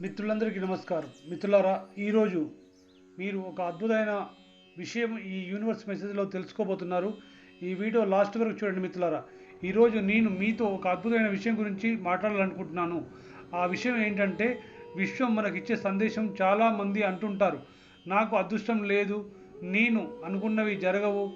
మిత్రులందరికీ నమస్కారం. మిత్రులారా ఈరోజు మీరు ఒక అద్భుతమైన విషయం ఈ యూనివర్స్ మెసేజ్లో తెలుసుకోబోతున్నారు. ఈ వీడియో లాస్ట్ వరకు చూడండి మిత్రులారా. ఈరోజు నేను మీతో ఒక అద్భుతమైన విషయం గురించి మాట్లాడాలనుకుంటున్నాను. ఆ విషయం ఏంటంటే విశ్వం మనకిచ్చే సందేశం చాలామంది అంటుంటారు. నాకు అదృష్టం లేదు నేను అనుకున్నవి జరగవు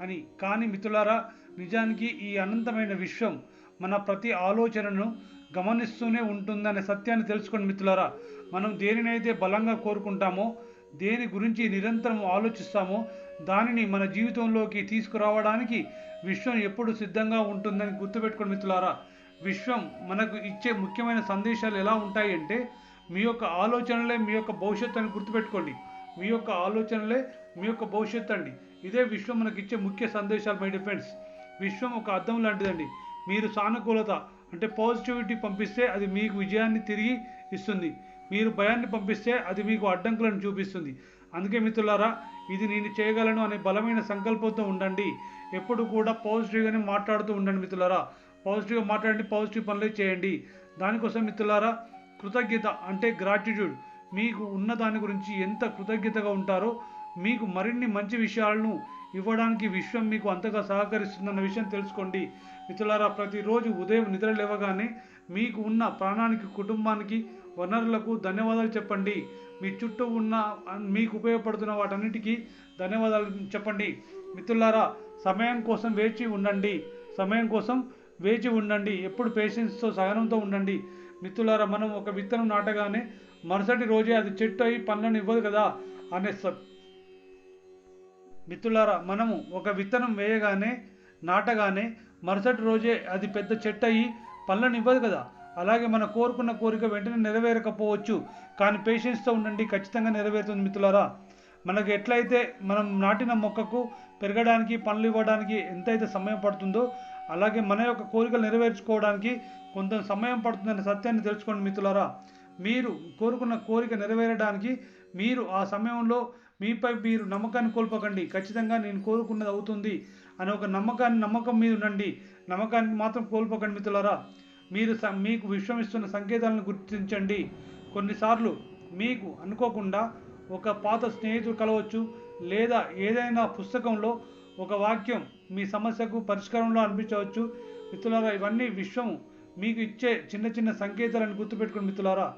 అని. కానీ మిత్రులారా నిజానికి ఈ అనంతమైన విశ్వం మన ప్రతి ఆలోచనను గమనిస్తూనే ఉంటుందనే సత్యాన్ని తెలుసుకోండి మిత్రులారా మనం దేనినైతే బలంగా కోరుకుంటామో దేని గురించి నిరంతరం ఆలోచిస్తామో దానిని మన జీవితంలోకి తీసుకురావడానికి విశ్వం ఎప్పుడు సిద్ధంగా ఉంటుందని గుర్తుపెట్టుకోండి మిత్రులారా విశ్వం మనకు ఇచ్చే ముఖ్యమైన సందేశాలు ఎలా ఉంటాయి అంటే మీ యొక్క ఆలోచనలే మీ యొక్క భవిష్యత్తు అని గుర్తుపెట్టుకోండి. మీ యొక్క ఆలోచనలే మీ యొక్క భవిష్యత్తు అండి. ఇదే విశ్వం మనకిచ్చే ముఖ్య సందేశాలు మై డిఫెండ్స్ విశ్వం ఒక అర్థం లాంటిదండి. మీరు సానుకూలత అంటే పాజిటివిటీ పంపిస్తే అది మీకు విజయాన్ని తిరిగి ఇస్తుంది. మీరు భయాన్ని పంపిస్తే అది మీకు అడ్డంకులను చూపిస్తుంది. అందుకే మిత్రులారా ఇది నేను చేయగలను అనే బలమైన సంకల్పంతో ఉండండి. ఎప్పుడు కూడా పాజిటివ్గానే మాట్లాడుతూ ఉండండి మిత్రులారా. పాజిటివ్గా మాట్లాడండి పాజిటివ్ పనులే చేయండి. దానికోసం మిత్రులారా కృతజ్ఞత అంటే గ్రాటిట్యూడ్ మీకు ఉన్న దాని గురించి ఎంత కృతజ్ఞతగా ఉంటారో మీకు మరిన్ని మంచి విషయాలను ఇవ్వడానికి విశ్వం మీకు అంతగా సహకరిస్తుందన్న విషయం తెలుసుకోండి. మిత్రులారా ప్రతిరోజు ఉదయం నిద్ర లేవగానే మీకు ఉన్న ప్రాణానికి కుటుంబానికి వనరులకు ధన్యవాదాలు చెప్పండి. మీ చుట్టూ ఉన్న మీకు ఉపయోగపడుతున్న వాటన్నిటికీ ధన్యవాదాలు చెప్పండి. మిత్రులారా సమయం కోసం వేచి ఉండండి. సమయం కోసం వేచి ఉండండి. ఎప్పుడు పేషెన్స్తో సహనంతో ఉండండి. మిత్రులారా మనం ఒక విత్తనం నాటగానే మరుసటి రోజే అది చెట్టు అయి పండ్లను ఇవ్వదు కదా అనే స- మిత్రులారా మనము ఒక విత్తనం వేయగానే నాటగానే మరుసటి రోజే అది పెద్ద చెట్టు అయ్యి పళ్ళని ఇవ్వదు కదా. అలాగే మన కోరుకున్న కోరిక వెంటనే నెరవేరకపోవచ్చు. కానీ పేషెన్స్తో ఉండండి ఖచ్చితంగా నెరవేరుతుంది మిత్రులారా. మనకు ఎట్లయితే మనం నాటిన మొక్కకు పెరగడానికి పండ్లు ఇవ్వడానికి ఎంతైతే సమయం పడుతుందో అలాగే మన యొక్క కోరికలు నెరవేర్చుకోవడానికి కొంత సమయం పడుతుందనే సత్యాన్ని తెలుసుకోండి మిత్రులారా. మీరు కోరుకున్న కోరిక నెరవేరడానికి మీరు ఆ సమయంలో మీపై మీరు నమ్మకాన్ని కోల్పోకండి. ఖచ్చితంగా నేను కోరుకున్నది అవుతుంది అనే ఒక నమ్మకాన్ని నమ్మకం మీద ఉండండి. నమ్మకాన్ని మాత్రం కోల్పోకండి మిత్రులారా. మీరు స- మీకు విశ్వం ఇస్తున్న సంకేతాలను గుర్తించండి. కొన్నిసార్లు మీకు అనుకోకుండా ఒక పాత స్నేహితుడు కలవచ్చు లేదా ఏదైనా పుస్తకంలో ఒక వాక్యం మీ సమస్యకు పరిష్కారంలో అనిపించవచ్చు. మిత్రులారా ఇవన్నీ విశ్వం మీకు ఇచ్చే చిన్న చిన్న సంకేతాలను గుర్తుపెట్టుకుని మిత్రులారా.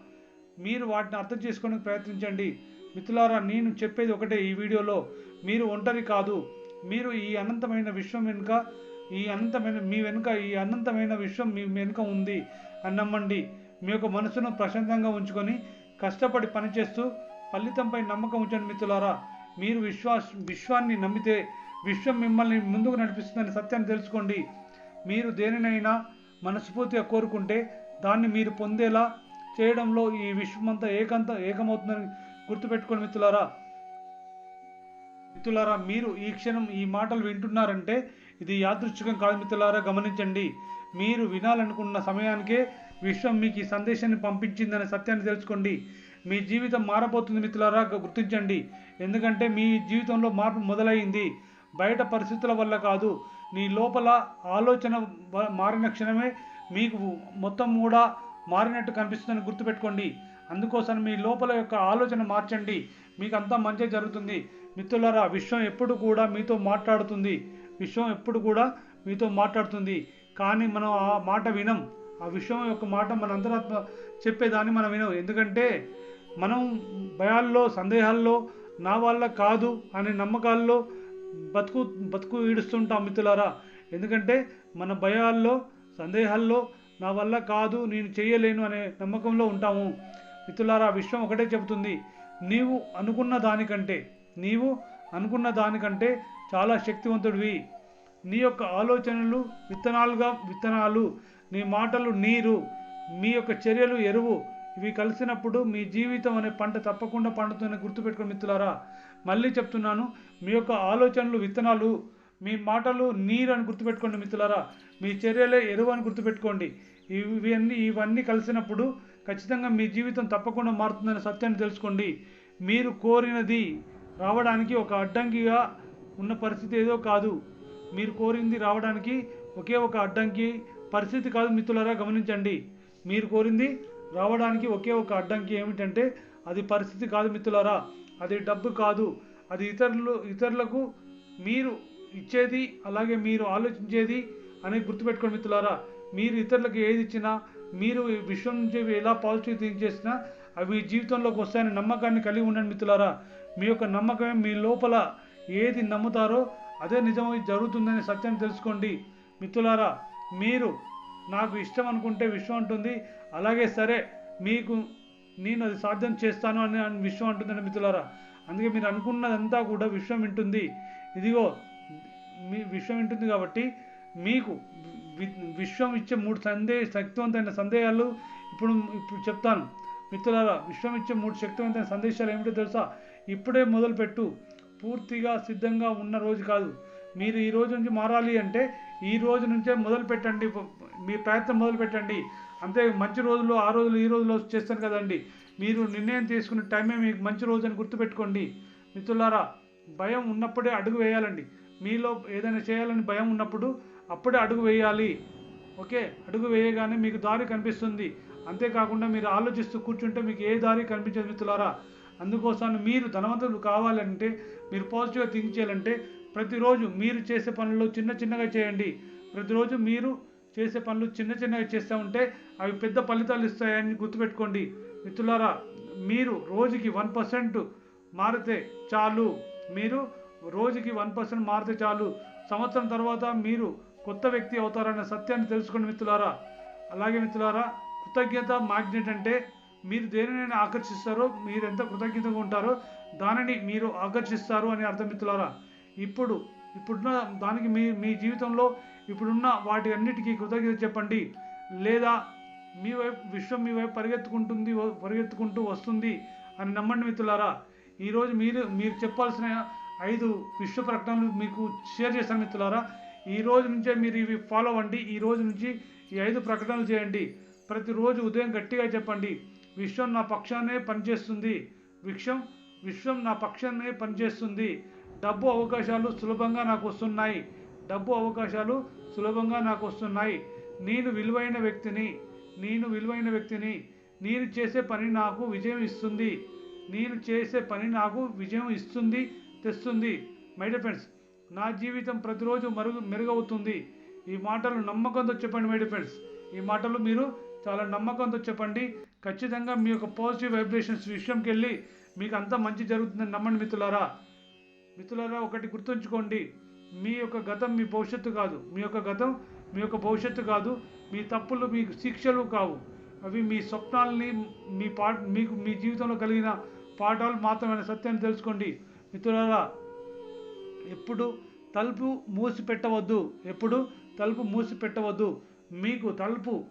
మీరు వాటిని అర్థం చేసుకోవడానికి ప్రయత్నించండి. మిత్రులారా నేను చెప్పేది ఒకటే ఈ వీడియోలో. మీరు ఒంటరి కాదు. మీరు ఈ అనంతమైన విశ్వం వెనుక ఈ అనంతమైన మీ వెనుక ఈ అనంతమైన విశ్వం మీ వెనుక ఉంది అని నమ్మండి. మీ యొక్క మనసును ప్రశాంతంగా ఉంచుకొని కష్టపడి పనిచేస్తూ ఫలితంపై నమ్మకం ఉంచండి మిత్రులారా. మీరు విశ్వాస విశ్వాన్ని నమ్మితే విశ్వం మిమ్మల్ని ముందుకు నడిపిస్తుందని సత్యాన్ని తెలుసుకోండి. మీరు దేనినైనా మనస్ఫూర్తిగా కోరుకుంటే దాన్ని మీరు పొందేలా చేయడంలో ఈ విశ్వమంతా ఏకంత ఏకమవుతుందని గుర్తుపెట్టుకోండి మిత్రులారా. మిత్రులారా మీరు ఈ క్షణం ఈ మాటలు వింటున్నారంటే ఇది యాదృచ్ఛికం కాదు మిత్రులారా గమనించండి. మీరు వినాలనుకున్న సమయానికే విశ్వం మీకు ఈ సందేశాన్ని పంపించిందనే సత్యాన్ని తెలుసుకోండి. మీ జీవితం మారబోతుంది మిత్రులారా గుర్తించండి. ఎందుకంటే మీ జీవితంలో మార్పు మొదలైంది. బయట పరిస్థితుల వల్ల కాదు. నీ లోపల ఆలోచన మారిన క్షణమే మీకు మొత్తం కూడా మారినట్టు కనిపిస్తుందని గుర్తుపెట్టుకోండి. అందుకోసం మీ లోపల యొక్క ఆలోచన మార్చండి. మీకు అంతా మంచి జరుగుతుంది. మిత్రులారా విశ్వం ఎప్పుడు కూడా మీతో మాట్లాడుతుంది. విశ్వం ఎప్పుడు కూడా మీతో మాట్లాడుతుంది. కానీ మనం ఆ మాట వినం. ఆ విశ్వం యొక్క మాట మన అంతరాత్మ చెప్పేదాన్ని మనం వినం ఎందుకంటే మనం భయాల్లో సందేహాల్లో నా వల్ల కాదు అనే నమ్మకాల్లో బతుకు బతుకు ఈడుస్తుంటాం మిత్రులారా. ఎందుకంటే మన భయాల్లో సందేహాల్లో నా వల్ల కాదు నేను చేయలేను అనే నమ్మకంలో ఉంటాము. మిత్రులారా విశ్వం ఒకటే చెబుతుంది. నీవు అనుకున్న దానికంటే నీవు అనుకున్న దానికంటే చాలా శక్తివంతుడివి. నీ యొక్క ఆలోచనలు విత్తనాలుగా విత్తనాలు నీ మాటలు నీరు మీ యొక్క చర్యలు ఎరువు. ఇవి కలిసినప్పుడు మీ జీవితం అనే పంట తప్పకుండా పండుతుందని గుర్తుపెట్టుకుని మిత్రులారా మళ్ళీ చెప్తున్నాను. మీ యొక్క ఆలోచనలు విత్తనాలు మీ మాటలు నీరు అని గుర్తుపెట్టుకోండి మిత్రులారా. మీ చర్యలే ఎరువు అని గుర్తుపెట్టుకోండి. ఇవన్నీ ఇవన్నీ కలిసినప్పుడు ఖచ్చితంగా మీ జీవితం తప్పకుండా మారుతుందనే సత్యాన్ని తెలుసుకోండి. మీరు కోరినది రావడానికి ఒక అడ్డంకిగా ఉన్న పరిస్థితి ఏదో కాదు. మీరు కోరింది రావడానికి ఒకే ఒక అడ్డంకి పరిస్థితి కాదు మిత్రులారా గమనించండి. మీరు కోరింది రావడానికి ఒకే ఒక అడ్డంకి ఏమిటంటే అది పరిస్థితి కాదు మిత్రులారా. అది డబ్బు కాదు. అది ఇతరులు ఇతరులకు మీరు ఇచ్చేది అలాగే మీరు ఆలోచించేది అనేది గుర్తుపెట్టుకోండి మిత్రులారా. మీరు ఇతరులకు ఏది ఇచ్చినా మీరు విశ్వం నుంచి ఎలా పాజిటివ్ థింక్ చేసినా అవి జీవితంలోకి వస్తాయని నమ్మకాన్ని కలిగి ఉండండి మిత్రులారా. మీ యొక్క నమ్మకమే మీ లోపల ఏది నమ్ముతారో అదే నిజమై జరుగుతుందనే సత్యం తెలుసుకోండి. మిత్రులారా మీరు నాకు ఇష్టం అనుకుంటే విశ్వం ఉంటుంది అలాగే సరే మీకు నేను అది సాధ్యం చేస్తాను అని అని విశ్వం అంటుందండి మిత్రులారా. అందుకే మీరు అనుకున్నదంతా కూడా విశ్వం వింటుంది. ఇదిగో మీ విశ్వం వింటుంది కాబట్టి మీకు విశ్వం ఇచ్చే మూడు సందే శక్తివంతమైన సందేహాలు ఇప్పుడు ఇప్పుడు చెప్తాను. మిత్రులారా విశ్వం ఇచ్చే మూడు శక్తివంతమైన సందేశాలు ఏమిటో తెలుసా? ఇప్పుడే మొదలుపెట్టు. పూర్తిగా సిద్ధంగా ఉన్న రోజు కాదు. మీరు ఈ రోజు నుంచి మారాలి అంటే ఈ రోజు నుంచే మొదలు పెట్టండి మీ ప్రయత్నం మొదలు పెట్టండి అంతే మంచి రోజులు ఆ రోజులు ఈ రోజులో చేస్తాను కదండి. మీరు నిర్ణయం తీసుకునే టైమే మీకు మంచి రోజు అని గుర్తుపెట్టుకోండి. మిత్రులారా భయం ఉన్నప్పుడే అడుగు వేయాలండి. మీలో ఏదైనా చేయాలని భయం ఉన్నప్పుడు అప్పుడే అడుగు వేయాలి. ఓకే? అడుగు వేయగానే మీకు దారి కనిపిస్తుంది. అంతేకాకుండా మీరు ఆలోచిస్తూ కూర్చుంటే మీకు ఏ దారి కనిపించదు మిత్రులారా? అందుకోసం మీరు ధనవంతులు కావాలంటే మీరు పాజిటివ్గా థింక్ చేయాలంటే ప్రతిరోజు మీరు చేసే పనులు చిన్న చిన్నగా చేయండి. ప్రతిరోజు మీరు చేసే పనులు చిన్న చిన్నగా చేస్తూ ఉంటే అవి పెద్ద ఫలితాలు ఇస్తాయని గుర్తుపెట్టుకోండి. మిత్రులారా మీరు రోజుకి వన్ పర్సెంట్ మారితే చాలు. మీరు రోజుకి వన్ పర్సెంట్ మారితే చాలు. సంవత్సరం తర్వాత మీరు కొత్త వ్యక్తి అవుతారన్న సత్యాన్ని తెలుసుకోండి మిత్రులారా. అలాగే మిత్రులారా కృతజ్ఞత మ్యాగ్నెట్ అంటే మీరు దేనినైనా ఆకర్షిస్తారో మీరు ఎంత కృతజ్ఞతగా ఉంటారో దానిని మీరు ఆకర్షిస్తారు అని అర్థం మిత్రులారా. ఇప్పుడు ఇప్పుడున్న దానికి మీ మీ జీవితంలో ఇప్పుడున్న వాటి అన్నిటికీ కృతజ్ఞత చెప్పండి. లేదా మీ వైపు విశ్వం మీ వైపు పరిగెత్తుకుంటుంది పరిగెత్తుకుంటూ వస్తుంది అని నమ్మండి మిత్రులారా. ఈరోజు మీరు మీరు చెప్పాల్సిన ఐదు విశ్వ ప్రకటనలు మీకు షేర్ చేస్తాను మిత్రులారా. ఈ రోజు నుంచే మీరు ఇవి ఫాలో అవ్వండి. ఈ రోజు నుంచి ఈ ఐదు ప్రకటనలు చేయండి. ప్రతిరోజు ఉదయం గట్టిగా చెప్పండి. విశ్వం నా పక్షానే పనిచేస్తుంది. విశ్వం విశ్వం నా పక్షానే పనిచేస్తుంది. డబ్బు అవకాశాలు సులభంగా నాకు వస్తున్నాయి. డబ్బు అవకాశాలు సులభంగా నాకు వస్తున్నాయి. నేను విలువైన వ్యక్తిని నేను విలువైన వ్యక్తిని నేను చేసే పని నాకు విజయం ఇస్తుంది. నేను చేసే పని నాకు విజయం ఇస్తుంది. తెస్తుంది. మై డియర్ ఫ్రెండ్స్ నా జీవితం ప్రతిరోజు మరుగు మెరుగవుతుంది. ఈ మాటలు నమ్మకంతో చెప్పండి మై డియర్ ఫ్రెండ్స్ ఈ మాటలు మీరు చాలా నమ్మకంతో చెప్పండి. ఖచ్చితంగా మీ యొక్క పాజిటివ్ వైబ్రేషన్స్ విషయంకి వెళ్ళి మీకు అంతా మంచి జరుగుతుందని నమ్మండి మిత్రులారా. మిత్రులారా ఒకటి గుర్తుంచుకోండి. మీ యొక్క గతం మీ భవిష్యత్తు కాదు. మీ యొక్క గతం మీ యొక్క భవిష్యత్తు కాదు. మీ తప్పులు మీకు శిక్షలు కావు. అవి మీ స్వప్నాలని మీ పా మీకు మీ జీవితంలో కలిగిన పాఠాలు మాత్రమే సత్యాన్ని తెలుసుకోండి. మిత్రులారా ఎప్పుడు తలుపు మూసి పెట్టవద్దు ఎప్పుడు తలుపు మూసి పెట్టవద్దు మీకు తలుపు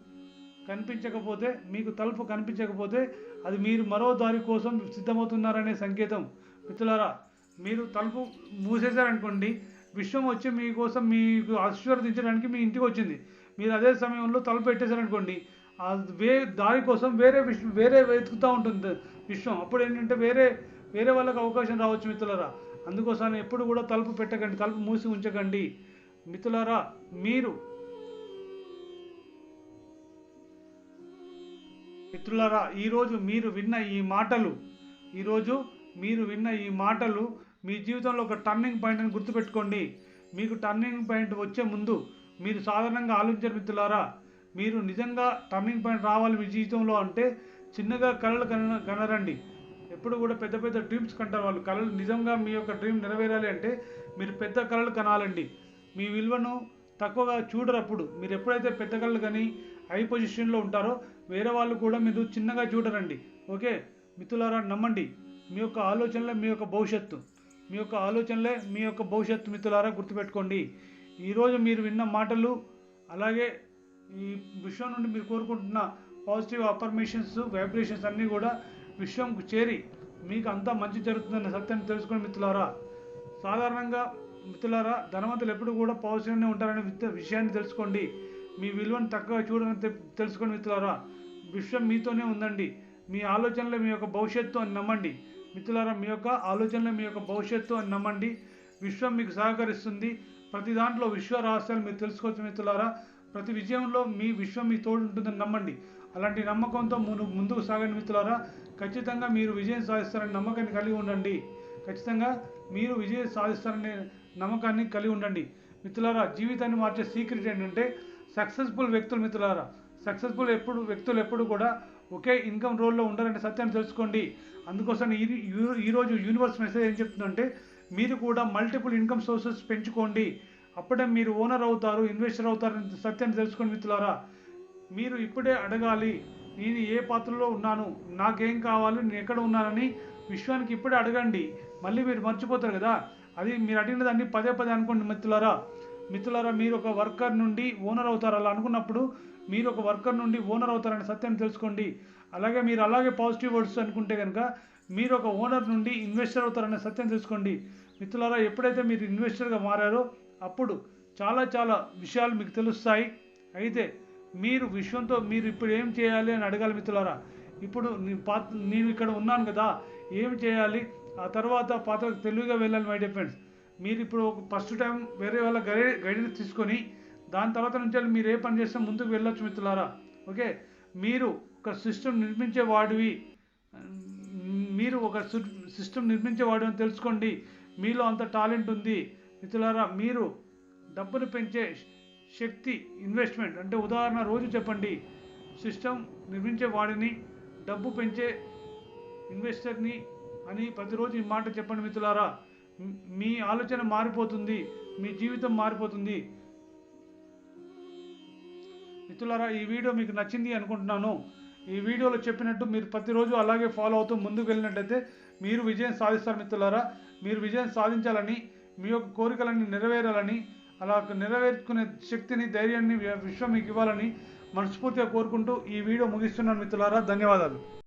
కనిపించకపోతే మీకు తలుపు కనిపించకపోతే అది మీరు మరో దారి కోసం సిద్ధమవుతున్నారనే సంకేతం. మిత్రులారా మీరు తలుపు మూసేశారనుకోండి విశ్వం వచ్చి మీకోసం మీకు ఆశీర్వదించడానికి మీ ఇంటికి వచ్చింది. మీరు అదే సమయంలో తలుపు పెట్టేశారనుకోండి వే దారి కోసం వేరే విశ్వం వేరే వెతుకుతూ ఉంటుంది విశ్వం. అప్పుడు ఏంటంటే వేరే వేరే వాళ్ళకి అవకాశం రావచ్చు మిత్రులరా. అందుకోసం ఎప్పుడు కూడా తలుపు పెట్టకండి తలుపు మూసి ఉంచకండి. మిత్రులారా మీరు మిత్రులారా ఈరోజు మీరు విన్న ఈ మాటలు ఈరోజు మీరు విన్న ఈ మాటలు మీ జీవితంలో ఒక టర్నింగ్ పాయింట్ అని గుర్తుపెట్టుకోండి. మీకు టర్నింగ్ పాయింట్ వచ్చే ముందు మీరు సాధారణంగా ఆలోచించారు మిత్రులారా. మీరు నిజంగా టర్నింగ్ పాయింట్ రావాలి మీ జీవితంలో అంటే చిన్నగా కళలు కన కనరండి. ఎప్పుడు కూడా పెద్ద పెద్ద డ్రీమ్స్ కంటారు వాళ్ళు కళలు నిజంగా మీ యొక్క డ్రీమ్ నెరవేరాలి అంటే మీరు పెద్ద కళలు కనాలండి. మీ విలువను తక్కువగా చూడరు అప్పుడు మీరు ఎప్పుడైతే పెద్ద కళలు కానీ హై పొజిషన్లో ఉంటారో వేరే వాళ్ళు కూడా మీరు చిన్నగా చూడరండి. ఓకే? మిత్రులారా నమ్మండి. మీ యొక్క ఆలోచనలే మీ యొక్క భవిష్యత్తు. మీ యొక్క ఆలోచనలే మీ యొక్క భవిష్యత్తు మిత్రులారా గుర్తుపెట్టుకోండి. ఈరోజు మీరు విన్న మాటలు అలాగే ఈ విశ్వం నుండి మీరు కోరుకుంటున్న పాజిటివ్ అఫర్మేషన్స్ వైబ్రేషన్స్ అన్నీ కూడా విశ్వంకు చేరి మీకు అంతా మంచి జరుగుతుందన్న సత్యాన్ని తెలుసుకుని మిత్రులారా సాధారణంగా మిత్రులారా ధనవంతులు ఎప్పుడు కూడా పాజిటివ్గానే ఉంటారనే విషయాన్ని తెలుసుకోండి. మీ విలువను తక్కువ చూడని తె- తెలుసుకోండి మిత్రులారా విశ్వం మీతోనే ఉందండి. మీ ఆలోచనలే మీ యొక్క భవిష్యత్తు అని నమ్మండి. మిత్రులారా మీ యొక్క ఆలోచనలే మీ యొక్క భవిష్యత్తు అని నమ్మండి. విశ్వం మీకు సహకరిస్తుంది. ప్రతి దాంట్లో విశ్వ రహస్యాలు మీరు తెలుసుకోవచ్చు మిత్రులారా. ప్రతి విజయంలో మీ విశ్వం మీ తోడు ఉంటుందని నమ్మండి. అలాంటి నమ్మకంతో మును ముందుకు సాగండి మిత్రులారా. ఖచ్చితంగా మీరు విజయం సాధిస్తారనే నమ్మకాన్ని కలిగి ఉండండి. ఖచ్చితంగా మీరు విజయం సాధిస్తారనే నమ్మకాన్ని కలిగి ఉండండి. మిత్రులారా జీవితాన్ని మార్చే సీక్రెట్ ఏంటంటే సక్సెస్ఫుల్ వ్యక్తులు మిత్రులారా. సక్సెస్ఫుల్ ఎప్పుడు వ్యక్తులు ఎప్పుడు కూడా ఒకే ఇన్కమ్ రోల్లో ఉండరనే సత్యాన్ని తెలుసుకోండి. అందుకోసం ఈ ఈరోజు యూనివర్స్ మెసేజ్ ఏం చెప్తుందంటే మీరు కూడా మల్టిపుల్ ఇన్కమ్ సోర్సెస్ పెంచుకోండి. అప్పుడే మీరు ఓనర్ అవుతారు ఇన్వెస్టర్ అవుతారని సత్యాన్ని తెలుసుకోండి మిత్రులారా. మీరు ఇప్పుడే అడగాలి నేను ఏ పాత్రలో ఉన్నాను నాకేం కావాలి నేను ఎక్కడ ఉన్నానని విశ్వానికి ఇప్పుడే అడగండి. మళ్ళీ మీరు మర్చిపోతారు కదా? అది మీరు అడిగిన దాన్ని పదే పదే అనుకోండి మిత్రులారా. మిత్రులారా మీరు ఒక వర్కర్ నుండి ఓనర్ అవుతారు అలా అనుకున్నప్పుడు మీరు ఒక వర్కర్ నుండి ఓనర్ అవుతారని సత్యం తెలుసుకోండి. అలాగే మీరు అలాగే పాజిటివ్ వర్డ్స్ అనుకుంటే కనుక మీరు ఒక ఓనర్ నుండి ఇన్వెస్టర్ అవుతారనే సత్యం తెలుసుకోండి. మిత్రులారా ఎప్పుడైతే మీరు ఇన్వెస్టర్గా మారారో అప్పుడు చాలా చాలా విషయాలు మీకు తెలుస్తాయి. అయితే మీరు విశ్వంతో మీరు ఇప్పుడు ఏం చేయాలి అని అడగాలి మిత్రులారా? ఇప్పుడు పాత నేను ఇక్కడ ఉన్నాను కదా ఏం చేయాలి? ఆ తర్వాత పాత్రకు తెలివిగా వెళ్ళాలి మై డియర్ ఫ్రెండ్స్ మీరు ఇప్పుడు ఫస్ట్ టైం వేరే వాళ్ళ గైడ్ గైడెన్స్ తీసుకొని దాని తర్వాత నుంచి మీరు ఏ పని చేస్తే ముందుకు వెళ్ళొచ్చు మిత్రులారా? ఓకే? మీరు ఒక సిస్టమ్ నిర్మించే వాడివి మీరు ఒక సిస్టమ్ నిర్మించేవాడు అని తెలుసుకోండి. మీలో అంత టాలెంట్ ఉంది. మిత్రులారా మీరు డబ్బును పెంచే శక్తి ఇన్వెస్ట్మెంట్ అంటే ఉదాహరణ రోజు చెప్పండి. సిస్టమ్ నిర్మించే వాడిని డబ్బు పెంచే ఇన్వెస్టర్ని అని ప్రతిరోజు ఈ మాట చెప్పండి మిత్రులారా. మీ ఆలోచన మారిపోతుంది మీ జీవితం మారిపోతుంది. మిత్రులారా ఈ వీడియో మీకు నచ్చింది అనుకుంటున్నాను. ఈ వీడియోలో చెప్పినట్టు మీరు ప్రతిరోజు అలాగే ఫాలో అవుతూ ముందుకు వెళ్ళినట్టయితే మీరు విజయం సాధిస్తారు మిత్రులారా. మీరు విజయం సాధించాలని మీ యొక్క కోరికలన్నీ నెరవేరాలని అలా నెరవేర్చుకునే శక్తిని ధైర్యాన్ని విశ్వం మీకు ఇవ్వాలని మనస్ఫూర్తిగా కోరుకుంటూ ఈ వీడియో ముగిస్తున్నాను మిత్రులారా. ధన్యవాదాలు.